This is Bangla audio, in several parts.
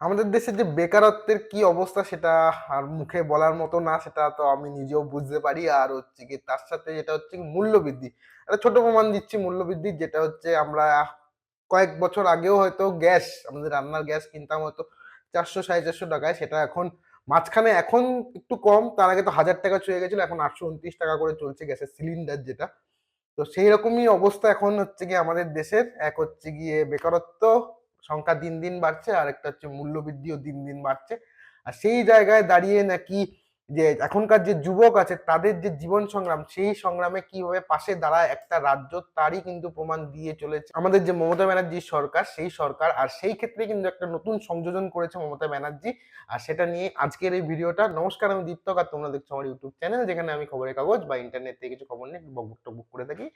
আমাদের দেশে যে বেকারত্বের কি অবস্থা সেটা আর মুখে বলার মতো না, সেটা তো আমি নিজেও বুঝতে পারি। আর হচ্ছে কি, তার সাথে যেটা হচ্ছে মূল্যবৃদ্ধি। একটা ছোট প্রমাণ দিচ্ছি, মূল্যবৃদ্ধি যেটা হচ্ছে আমরা কয়েক বছর আগেও হয়তো গ্যাস, আমাদের রান্নার গ্যাস কিনতাম হয়তো চারশো, সাড়ে চারশো টাকায়, সেটা এখন মাঝখানে এখন একটু কম, তার আগে তো হাজার টাকা ছুঁয়ে গেছিল, এখন আটশো উনত্রিশ টাকা করে চলছে গ্যাসের সিলিন্ডার যেটা। তো সেই রকমই অবস্থা এখন হচ্ছে গিয়ে আমাদের দেশের। এক হচ্ছে গিয়ে বেকারত্ব সংখ্যা দিন দিন বাড়ছে, আর একটা হচ্ছে মূল্যবৃদ্ধিও দিন দিন বাড়ছে। আর সেই জায়গায় দাঁড়িয়ে নাকি যে এখনকার যে যুবক আছে, তাদের যে জীবন সংগ্রাম, সেই সংগ্রামে কীভাবে পাশে দাঁড়ায় একটা রাজ্য, তারই কিন্তু প্রমাণ দিয়ে চলেছে। আমাদের যে মমতা ব্যানার্জির সরকার, সেই সরকার, আর সেই ক্ষেত্রে কিন্তু একটা নতুন সংযোজন করেছে মমতা ব্যানার্জি। আর সেটা নিয়ে আজকের এই ভিডিওটা, নমস্কার, আমি দীপ্তক, আর তোমরা দেখছ আমার ইউটিউব চ্যানেল যেখানে আমি খবরের কাগজ বা ইন্টারনেট থেকে কিছু খবর নিয়ে বকবক করে থাকি।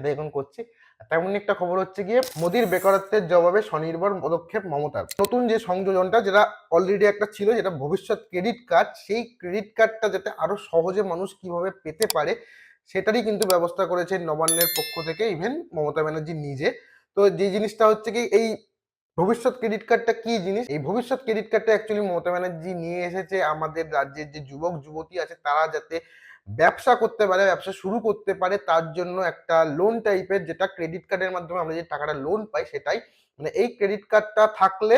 সেটা এখন করছি। আর তেমন একটা খবর হচ্ছে গিয়ে মোদির বেকারত্বের জবাবে স্বনির্ভর পদক্ষেপ মমতার। নতুন যে সংযোজনটা যেটা অলরেডি একটা ছিল, যেটা ভবিষ্যৎ ক্রেডিট কার্ড সেই ক্রেডিট কার্ডটা যাতে আরও সহজে মানুষ কীভাবে পেতে পারে, সেটারই কিন্তু ব্যবস্থা করেছে নবান্নের পক্ষ থেকে ইভেন মমতা ব্যানার্জি নিজে। তো যে জিনিসটা হচ্ছে কি, এই ভবিষ্যৎ ক্রেডিট কার্ডটা কি জিনিস? এই ভবিষ্যৎ ক্রেডিট কার্ডটা অ্যাকচুয়ালি মমতা ব্যানার্জি নিয়ে এসেছে। আমাদের রাজ্যের যে যুবক, যুবতী আছে, তারা যাতে ব্যবসা করতে পারে, ব্যবসা শুরু করতে পারে, তার জন্য একটা লোন টাইপের যেটা ক্রেডিট কার্ডের মাধ্যমে আমরা যে টাকাটা লোন পাই সেটাই। মানে এই ক্রেডিট কার্ডটা থাকলে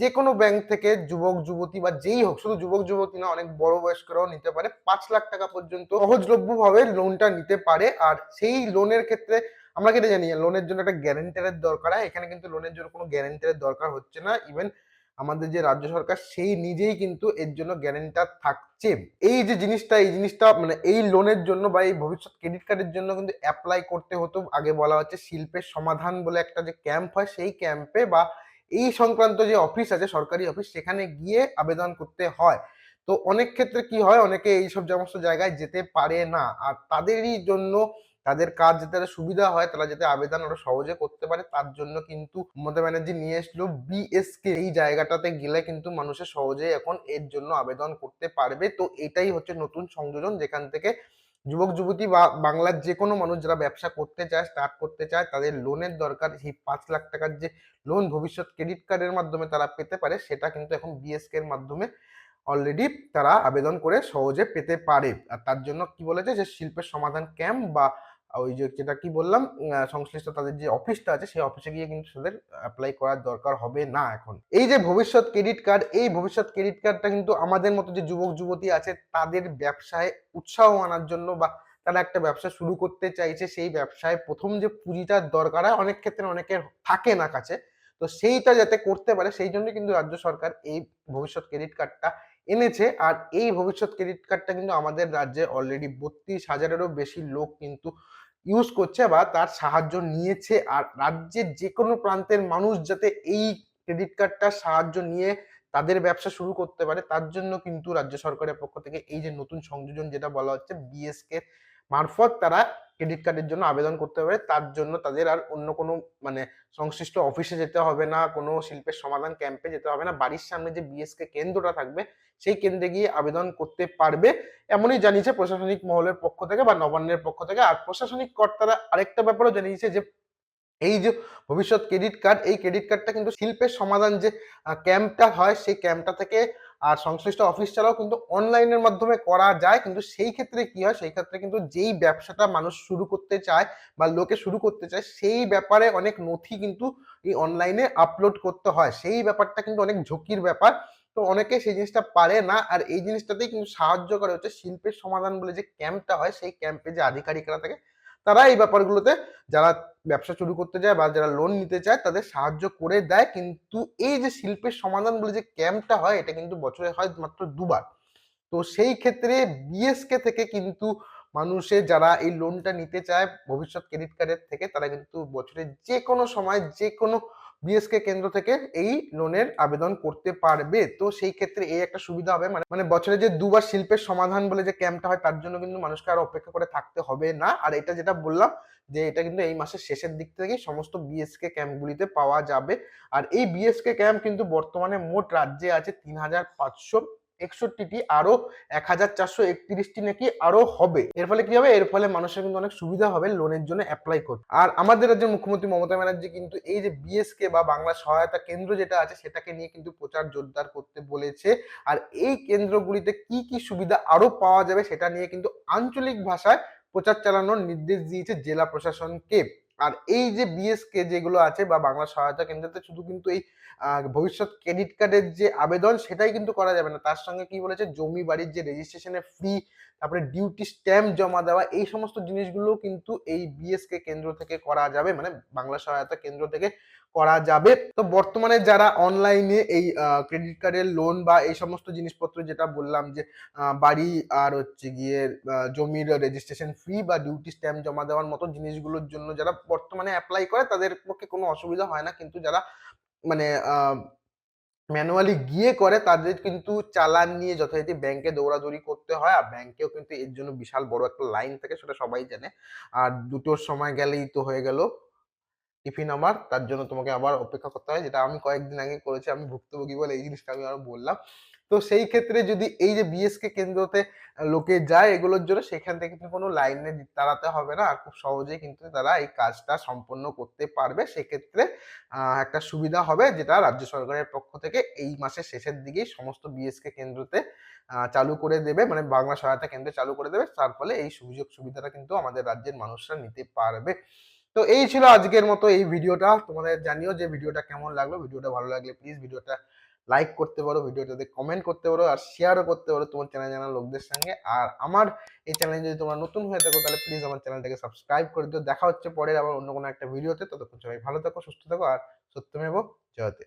যে কোনো ব্যাংক থেকে যুবক, যুবতী বা যেই হোক, শুধু যুবক, যুবতী না, অনেক বড় বয়স্করাও নিতে পারে। পাঁচ লাখ টাকা পর্যন্ত সহজলভ্য ভাবে লোনটা নিতে পারে। আর সেই লোনের ক্ষেত্রে আমরা কেটে জানি লোনের জন্য একটা গ্যারেন্টারের দরকার। হয়, এখানে কিন্তু লোনের জন্য কোনো গ্যারেন্টারের দরকার হচ্ছে না। ইভেন আমাদের যে রাজ্য সরকার, সেই নিজেই কিন্তু এর জন্য গ্যারেন্টার থাকছে। এই যে জিনিসটা, এই জিনিসটা মানে এই লোনের জন্য বা এই ভবিষ্যৎ ক্রেডিট কার্ডের জন্য কিন্তু অ্যাপ্লাই করতে হতো। আগে বলা হচ্ছে শিল্পের সমাধান বলে একটা যে ক্যাম্প হয়, সেই ক্যাম্পে বা এই সংক্রান্ত যে অফিস আছে, সরকারি অফিস সেখানে গিয়ে আবেদন করতে হয়। তো অনেক ক্ষেত্রে কি হয়? অনেকে এইসব সমস্ত জায়গায় যেতে পারে না। আর তাদেরই জন্য তাদের কাজ যাতে সুবিধা হয়, তারা যাতে আবেদন ওরা সহজে করতে পারে, তার জন্য কিন্তু মমতা ব্যানার্জি নিয়ে এসলো বিএসকে এই জায়গাটাতে গেলে কিন্তু মানুষের সহজে এখন এর জন্য আবেদন করতে পারবে। তো এটাই হচ্ছে নতুন সংযোজন যেখান থেকে যুবক, যুবতী বা বাংলার যে কোনো মানুষ যারা ব্যবসা করতে চায় স্টার্ট করতে চায়, তাদের লোনের দরকার। সেই পাঁচ লাখ টাকার যে লোন ভবিষ্যৎ ক্রেডিট কার্ডের মাধ্যমে তারা পেতে পারে, সেটা কিন্তু এখন বিএসকে এর মাধ্যমে অলরেডি তারা আবেদন করে সহজে পেতে পারে। আর তার জন্য কি বলেছে যে, শিল্পের সমাধান ক্যাম্প বা ওই যে যেটা কি বললাম সংশ্লিষ্ট তাদের যে অফিসটা আছে, সেই অফিসে গিয়ে কিন্তু তাদের অ্যাপ্লাই করার দরকার হবে না এখন। এই যে ভবিষ্যৎ ক্রেডিট কার্ড এই ভবিষ্যৎ ক্রেডিট কার্ডটা কিন্তু আমাদের মতো যে যুবক, যুবতী আছে, তাদের ব্যবসায় উৎসাহ আনার জন্য বা তারা একটা ব্যবসা শুরু করতে চাইছে, সেই ব্যবসায় প্রথম যে পুঁজিটার দরকার হয়, অনেক ক্ষেত্রে অনেকের থাকে না কাছে। তো সেইটা যাতে করতে পারে, সেই জন্য কিন্তু রাজ্য সরকার এই ভবিষ্যৎ ক্রেডিট কার্ডটা এনেছে। আর এই ভবিষ্যৎ ক্রেডিট কার্ডটা কিন্তু আমাদের রাজ্যে অলরেডি বত্রিশ হাজারেরও বেশি লোক কিন্তু ইউজ করছে বা তার সাহায্য নিয়েছে। আর রাজ্যের যে কোনো প্রান্তের মানুষ যাতে এই ক্রেডিট কার্ডটার সাহায্য নিয়ে তাদের ব্যবসা শুরু করতে পারে, তার জন্য কিন্তু রাজ্য সরকারের পক্ষ থেকে এই যে নতুন সংযোজন যেটা বলা হচ্ছে বিএসকে মারফত তারা ক্রেডিট কার্ডের জন্য আবেদন করতে পারে তার জন্য তাদের আর অন্য কোনো মানে সংশ্লিষ্ট অফিসে যেতে হবে না, কোনো শিল্পের সমাধান ক্যাম্পে যেতে হবে না। বাড়ির সামনে যে বিএসকে কেন্দ্রটা থাকবে, সেই কেন্দ্রে গিয়ে আবেদন করতে পারবে। এমনই জানিয়েছে প্রশাসনিক মহলের পক্ষ থেকে বা নবান্নের পক্ষ থেকে। আর প্রশাসনিক কর্তারা আরেকটা ব্যাপারও জানিয়েছে যে, এই যে ভবিষ্যৎ ক্রেডিট কার্ড এই ক্রেডিট কার্ডটা কিন্তু শিল্পের সমাধান যে ক্যাম্পটা হয়, সেই ক্যাম্পটা থেকে আর সংশ্লিষ্ট অফিস ছাড়াও কিন্তু অনলাইনের মাধ্যমে করা যায়। কিন্তু সেই ক্ষেত্রে কি হয়? সেই ক্ষেত্রে কিন্তু যেই ব্যবসাটা মানুষ শুরু করতে চায় বা লোকে শুরু করতে চায়, সেই ব্যাপারে অনেক নথি কিন্তু এই অনলাইনে আপলোড করতে হয়। সেই ব্যাপারটা কিন্তু অনেক ঝুঁকির ব্যাপার। তো অনেকে সেই জিনিসটা পারে না। আর এই জিনিসটাতেই কিন্তু সাহায্য করে হচ্ছে শিল্পের সমাধান বলে যে ক্যাম্পটা হয়, সেই ক্যাম্পে যে আধিকারিকরা থাকে তারা এই ব্যাপারগুলোতে যারা ব্যবসা শুরু করতে যায় বা যারা লোন নিতে চায়, তাদের সাহায্য করে দেয়। কিন্তু এই যে শিল্পের সমাধান বলে যে ক্যাম্পটা হয়, এটা কিন্তু বছরে হয় মাত্র দুবার। তো সেই ক্ষেত্রে বিএসকে থেকে কিন্তু মানুষে যারা এই লোনটা নিতে চায়, ভবিষ্যৎ ক্রেডিট কার্ডের থেকে, তারা কিন্তু বছরে যে কোনো সময় যে কোনো বিএসকে কেন্দ্র থেকে এই লোনের আবেদন করতে পারবে। তো সেই ক্ষেত্রে এই একটা সুবিধা হবে। মানে মানে বছরে যে দুবার শিল্পের সমাধান বলে যে ক্যাম্পটা হয়, তার জন্য কিন্তু মানুষকে আর অপেক্ষা করে থাকতে হবে না। আর এটা যেটা বললাম, যে এটা কিন্তু এই মাসের শেষের দিক থেকে সমস্ত বিএসকে ক্যাম্পগুলিতে পাওয়া যাবে। আর এই বিএসকে ক্যাম্প কিন্তু বর্তমানে মোট রাজ্যে আছে তিন হাজার পাঁচশো একষট্টিটি আরও এক হাজার চারশো একত্রিশটি নাকি আরও হবে। এর ফলে কি হবে? এর ফলে মানুষের কিন্তু অনেক সুবিধা হবে লোনের জন্য অ্যাপ্লাই করতে। আর আমাদের রাজ্যের মুখ্যমন্ত্রী মমতা ব্যানার্জি কিন্তু এই যে বিএসকে বা বাংলা সহায়তা কেন্দ্র যেটা আছে, সেটাকে নিয়ে কিন্তু প্রচার জোরদার করতে বলেছে। আর এই কেন্দ্রগুলিতে কি কি সুবিধা আরও পাওয়া যাবে সেটা নিয়ে কিন্তু আঞ্চলিক ভাষায় প্রচার চালানোর নির্দেশ দিয়েছে জেলা প্রশাসনকে। আর এই যে বিএসকে যেগুলো আছে বা বাংলা সহায়তা কেন্দ্রতে শুধু কিন্তু এই ভবিষ্যৎ ক্রেডিট কার্ডের যে আবেদন সেটাই কিন্তু করা যাবে না। তার সঙ্গে কি বলেছে? জমি বাড়ির যে রেজিস্ট্রেশনের ফি তারপরে ডিউটি স্ট্যাম্প জমা দেওয়া, এই সমস্ত জিনিসগুলো কিন্তু এই বিএসকে কেন্দ্র থেকে করা যাবে মানে বাংলা সহায়তা কেন্দ্র থেকে করা যাবে। তো বর্তমানে যারা অনলাইনে এই ক্রেডিট কার্ডের লোন বা এই সমস্ত জিনিসপত্র যেটা বললাম যে বাড়ি আর হচ্ছে গিয়ে জমির রেজিস্ট্রেশন ফি বা ডিউটি স্ট্যাম্প জমা দেওয়ার মতো জিনিসগুলোর জন্য যারা বর্তমানে অ্যাপ্লাই করে, তাদের পক্ষে কোনো অসুবিধা হয় না। কিন্তু যারা মানে ম্যানুয়ালি গিয়ে করে, তাদের কিন্তু চালান নিয়ে যথারীতি ব্যাংকে দৌড়াদৌড়ি করতে হয়। আর ব্যাংকেও কিন্তু এর জন্য বিশাল বড় একটা লাইন থাকে, সেটা সবাই জানে। আর দুটোর সময় গেলেই তো হয়ে গেল। টিফিন আমার, তার জন্য তোমাকে আবার অপেক্ষা করতে হয়, যেটা আমি কয়েকদিন আগে করেছি, আমি ভুক্তভোগী বলে এই জিনিসটা আমি আরও বললাম। তো সেই ক্ষেত্রে যদি এই যে বিএসকে কেন্দ্রতে লোকে যায় এগুলোর জন্য, সেখান থেকে কিন্তু কোনো লাইনে দাঁড়াতে হবে না। আর খুব সহজেই কিন্তু তারা এই কাজটা সম্পন্ন করতে পারবে। সেক্ষেত্রে একটা সুবিধা হবে, যেটা রাজ্য সরকারের পক্ষ থেকে এই মাসের শেষের দিকেই সমস্ত বিএসকে কেন্দ্রতে চালু করে দেবে মানে বাংলা সহায়তা কেন্দ্রে চালু করে দেবে। তার ফলে এই সুযোগ সুবিধাটা কিন্তু আমাদের রাজ্যের মানুষরা নিতে পারবে। তো এই ছিল আজকের মতো এই ভিডিওটা। তোমাদের জানিও যে ভিডিওটা কেমন লাগল। ভিডিওটা ভালো লাগলে প্লিজ ভিডিওটা লাইক করতে পারো, ভিডিওটাতে কমেন্ট করতে পারো আর শেয়ারও করতে পারো তোমার চ্যানেল জানা লোকদের সঙ্গে। আর আমার এই চ্যানেল যদি তোমরা নতুন হয়ে থাকো তাহলে প্লিজ আমার চ্যানেলটাকে সাবস্ক্রাইব করে দিও। দেখা হচ্ছে পরের আবার অন্য কোনো একটা ভিডিওতে ততক্ষণ সবাই ভালো থাকো, সুস্থ থাকো আর সত্যমেব জয়তে